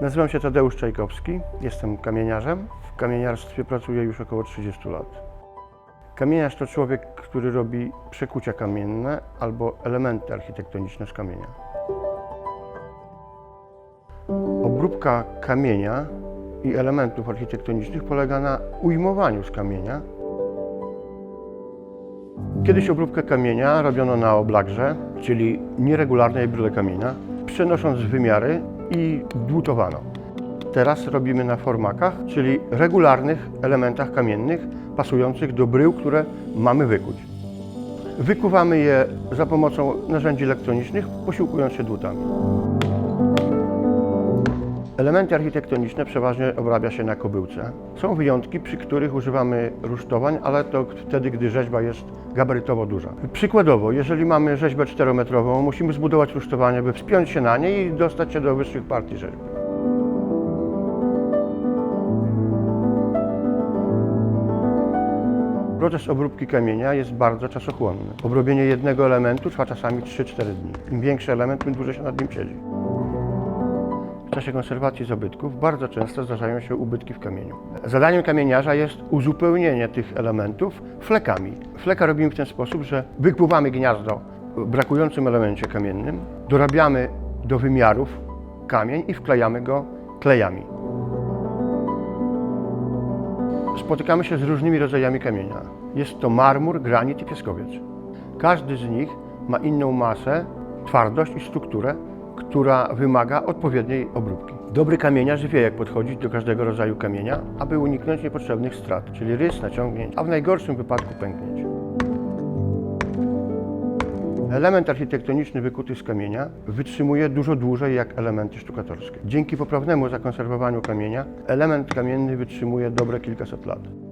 Nazywam się Tadeusz Czajkowski, jestem kamieniarzem. W kamieniarstwie pracuję już około 30 lat. Kamieniarz to człowiek, który robi przekucia kamienne albo elementy architektoniczne z kamienia. Obróbka kamienia i elementów architektonicznych polega na ujmowaniu z kamienia. Kiedyś obróbkę kamienia robiono na oblakże, czyli nieregularnej bryle kamienia, przenosząc wymiary i dłutowano. Teraz robimy na formakach, czyli regularnych elementach kamiennych pasujących do brył, które mamy wykuć. Wykuwamy je za pomocą narzędzi elektronicznych, posiłkując się dłutami. Elementy architektoniczne przeważnie obrabia się na kobyłce. Są wyjątki, przy których używamy rusztowań, ale to wtedy, gdy rzeźba jest gabarytowo duża. Przykładowo, jeżeli mamy rzeźbę czterometrową, musimy zbudować rusztowanie, by wspiąć się na nie i dostać się do wyższych partii rzeźby. Proces obróbki kamienia jest bardzo czasochłonny. Obrobienie jednego elementu trwa czasami 3-4 dni. Im większy element, tym dłużej się nad nim siedzi. W czasie konserwacji zabytków bardzo często zdarzają się ubytki w kamieniu. Zadaniem kamieniarza jest uzupełnienie tych elementów flekami. Fleka robimy w ten sposób, że wypływamy gniazdo w brakującym elemencie kamiennym, dorabiamy do wymiarów kamień i wklejamy go klejami. Spotykamy się z różnymi rodzajami kamienia. Jest to marmur, granit i piaskowiec. Każdy z nich ma inną masę, twardość i strukturę, która wymaga odpowiedniej obróbki. Dobry kamieniarz wie, jak podchodzić do każdego rodzaju kamienia, aby uniknąć niepotrzebnych strat, czyli rys, naciągnięć, a w najgorszym wypadku pęknięć. Element architektoniczny wykuty z kamienia wytrzymuje dużo dłużej jak elementy sztukatorskie. Dzięki poprawnemu zakonserwowaniu kamienia element kamienny wytrzymuje dobre kilkaset lat.